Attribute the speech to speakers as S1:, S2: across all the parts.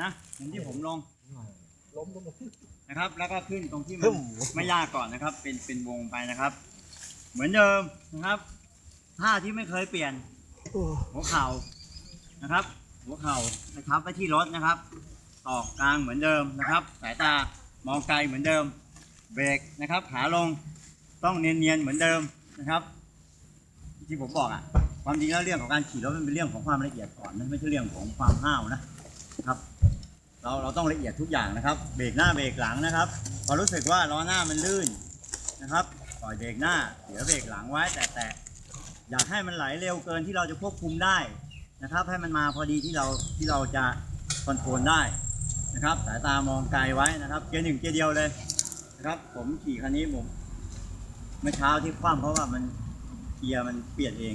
S1: นะเหมือนที่ผมลง
S2: ล้มก็มา
S1: นะครับ แล้วก็ขึ้นตรงที่มันไม่ยากก่อนนะครับ เป็นเป็นวงไปนะครับ เหมือนเดิมนะครับท่าที่ไม่เคยเปลี่ยน หัวเข่านะครับ หัวเข่านะครับไปที่รถนะครับตอกกลางเหมือนเดิมนะครับ สายตามองไกลเหมือนเดิม เบรกนะครับ ขาลงต้องเนียนๆเหมือนเดิมนะครับ ที่ผมบอกอะความจริงแล้วเรื่องของการขี่รถมันเป็นเรื่องของความละเอียดก่อนนะไม่ใช่เรื่องของความห้าวนะ ครับ เราเราต้องละเอียดทุกอย่างนะครับ เบรกหน้าเบรกหลังนะครับพอรู้สึกว่าล้อหน้ามันลื่นนะครับปล่อยเบรกหน้าเสียเบรกหลังไว้แต่แต่อยากให้มันไหลเร็วเกินที่เราจะควบคุมได้นะครับ ให้มันมาพอดีที่เราที่เราจะคอนโทรลได้นะครับ สายตามองไกลไว้นะครับ เกียร์หนึ่งเกียร์เดียวเลยนะครับ ผมขี่คันนี้ผมเมื่อเช้าที่คว่ำเพราะว่ามันเกียร์มันเปลี่ยนเอง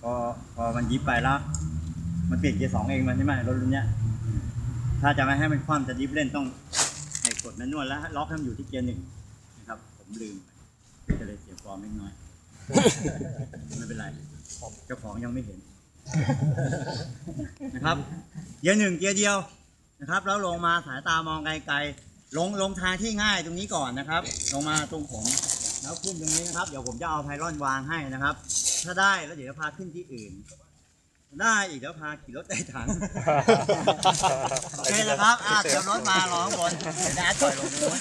S1: พอพอมันยิบไปแล้ว มันเปลี่ยนเกียร์สองเองมันใช่ไหมรถรุ่นเนี้ย ถ้าจะไม่ให้มันคว่ำจะดิฟเล่นต้องให้กดแมนนวลแล้วล็อกให้มันอยู่ที่เกียร์หนึ่งนะครับ ผมลืมไปก็เลยเสียฟอร์มเล็กน้อย ไม่เป็นไรเจ้าของยังไม่เห็น นะครับ เกียร์หนึ่งเกียร์เดียวนะครับ แล้วลงมาสายตามองไกลๆลงลงทางที่ง่ายตรงนี้ก่อนนะครับ ลงมาตรงผมแล้วขึ้นตรงนี้นะครับ เดี๋ยวผมจะเอาไพลอนวางให้นะครับ ถ้าได้แล้วเดี๋ยวจะพาขึ้นที่อื่น ได้อีกเดี๋ยวพาขี่รถใต้ถังโอเคนะครับอะเตรียมรถมารอข้างบนเดี๋ยวจะแอดปล่อยลงนู้น